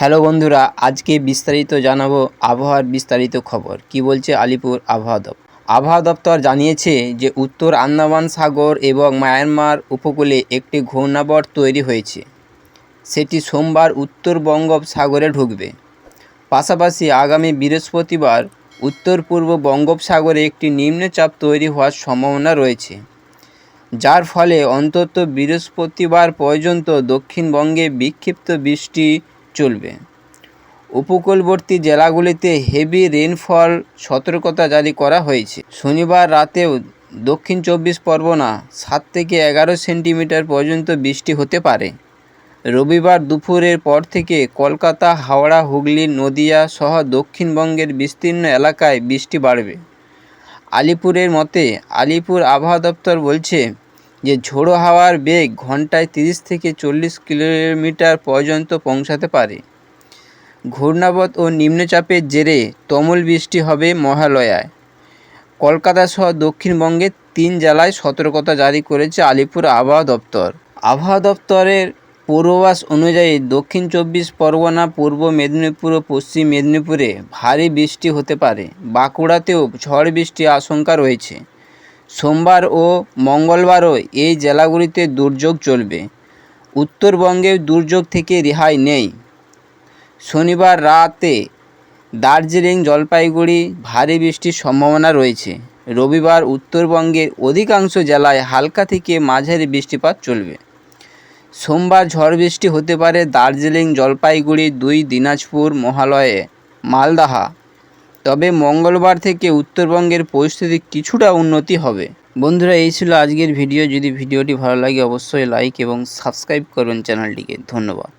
Hello বন্ধুরা, আজকে বিস্তারিত জানাব আবহাওয়ার বিস্তারিত খবর। কি বলছে আলিপুর আবহাওয়া দপ্তর? আবহাওয়া দপ্তর জানিয়েছে যে, উত্তর আন্দামান সাগর এবং মায়ানমার উপকূলে একটি ঘূর্ণাবর্ত তৈরি হয়েছে। সেটি সোমবার উত্তর বঙ্গোপসাগরে ঢুকবে। পাশাপাশি আগামী বৃহস্পতিবার উত্তর পূর্ব বঙ্গোপসাগরে একটি নিম্নচাপ তৈরি হওয়ার সম্ভাবনা রয়েছে। যার ফলে অন্তত বৃহস্পতিবার পর্যন্ত দক্ষিণবঙ্গে বিক্ষিপ্ত বৃষ্টি চলবে। উপকূলবর্তী জেলাগুলিতে হেভি রেনফল সতর্কতা জারি করা হয়েছে। শনিবার রাতেও দক্ষিণ চব্বিশ পরগনা সাত থেকে এগারো সেন্টিমিটার পর্যন্ত বৃষ্টি হতে পারে। রবিবার দুপুরের পর থেকে কলকাতা, হাওড়া, হুগলি, নদিয়া সহ দক্ষিণবঙ্গের বিস্তীর্ণ এলাকায় বৃষ্টি বাড়বে। আলিপুরের মতে আলিপুর আবহাওয়া দপ্তর বলছে যে ঝোড়ো হাওয়ার বেগ ঘন্টায় তিরিশ থেকে চল্লিশ কিলোমিটার পর্যন্ত পৌঁছাতে পারে। ঘূর্ণাবত ও নিম্নচাপের জেরে তুমুল বৃষ্টি হবে মহালয়ায়। কলকাতা সহ দক্ষিণবঙ্গের তিন জেলায় সতর্কতা জারি করেছে আলিপুর আবহাওয়া দপ্তর। আবহাওয়া দপ্তরের পূর্বাভাস অনুযায়ী দক্ষিণ চব্বিশ পরগনা, পূর্ব মেদিনীপুর ও পশ্চিম মেদিনীপুরে ভারী বৃষ্টি হতে পারে। বাঁকুড়াতেও ঝড় বৃষ্টির আশঙ্কা রয়েছে। সোমবার ও মঙ্গলবারও এই জেলাগুলিতে দুর্যোগ চলবে। উত্তরবঙ্গেও দুর্যোগ থেকে রেহাই নেই। শনিবার রাতে দার্জিলিং জলপাইগুড়ি ভারী বৃষ্টির সম্ভাবনা রয়েছে। রবিবার উত্তরবঙ্গের অধিকাংশ জেলায় হালকা থেকে মাঝারি বৃষ্টিপাত চলবে। সোমবার ঝড় বৃষ্টি হতে পারে দার্জিলিং জলপাইগুড়ি দুই, দিনাজপুর, মহালয়ে, মালদাহা। তবে মঙ্গলবার থেকে উত্তরবঙ্গের পরিস্থিতি কিছুটা উন্নতি হবে। বন্ধুরা, এই ছিল আজকের ভিডিও। যদি ভিডিওটি ভালো লাগে, অবশ্যই লাইক এবং সাবস্ক্রাইব করবেন চ্যানেলটিকে। ধন্যবাদ।